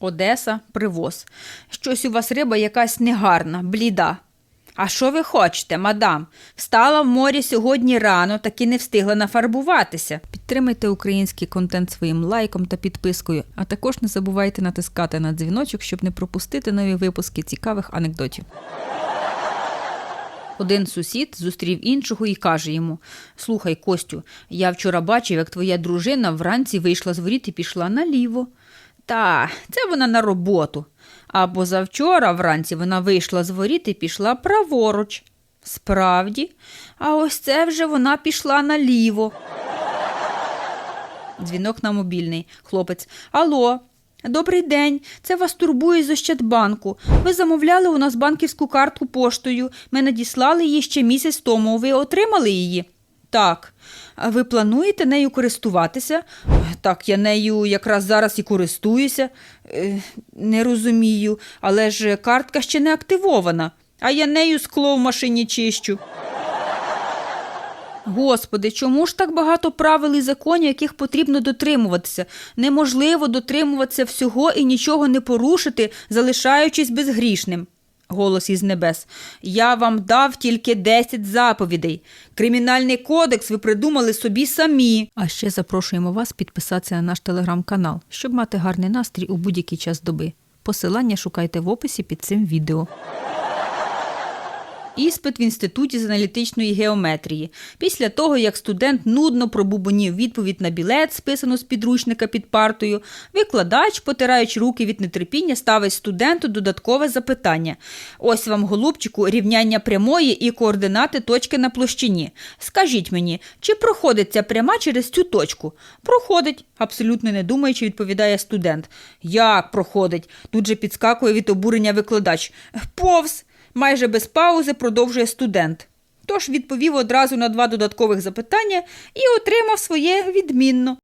Одеса, привоз. Щось у вас риба якась негарна, бліда. А що ви хочете, мадам? Встала в морі сьогодні рано, так і не встигла нафарбуватися. Підтримайте український контент своїм лайком та підпискою, а також не забувайте натискати на дзвіночок, щоб не пропустити нові випуски цікавих анекдотів. Один сусід зустрів іншого і каже йому: Слухай, Костю, я вчора бачив, як твоя дружина вранці вийшла з воріт і пішла наліво. Та, це вона на роботу. А позавчора вранці вона вийшла з воріт і пішла праворуч. Справді, а ось це вже вона пішла наліво. Дзвінок на мобільний. Хлопець. Алло. Добрий день. Це вас турбує з Ощадбанку. Ви замовляли у нас банківську картку поштою. Ми надіслали її ще місяць тому. Ви отримали її? Так. А ви плануєте нею користуватися? Так, я нею якраз зараз і користуюся. Е, не розумію, але ж картка ще не активована, а я нею скло в машині чищу. Господи, чому ж так багато правил і законів, яких потрібно дотримуватися? Неможливо дотримуватися всього і нічого не порушити, залишаючись безгрішним. Голос із небес. Я вам дав тільки 10 заповідей. Кримінальний кодекс ви придумали собі самі. А ще запрошуємо вас підписатися на наш телеграм-канал, щоб мати гарний настрій у будь-який час доби. Посилання шукайте в описі під цим відео. Іспит в інституті з аналітичної геометрії. Після того, як студент нудно пробубонів відповідь на білет, списану з підручника під партою, викладач, потираючи руки від нетерпіння, ставить студенту додаткове запитання. Ось вам, голубчику, рівняння прямої і координати точки на площині. Скажіть мені, чи проходить ця пряма через цю точку? Проходить, абсолютно не думаючи, відповідає студент. Як проходить? Тут же підскакує від обурення викладач. Повз майже без паузи продовжує студент. Тож відповів одразу на два додаткових запитання і отримав своє відмінно.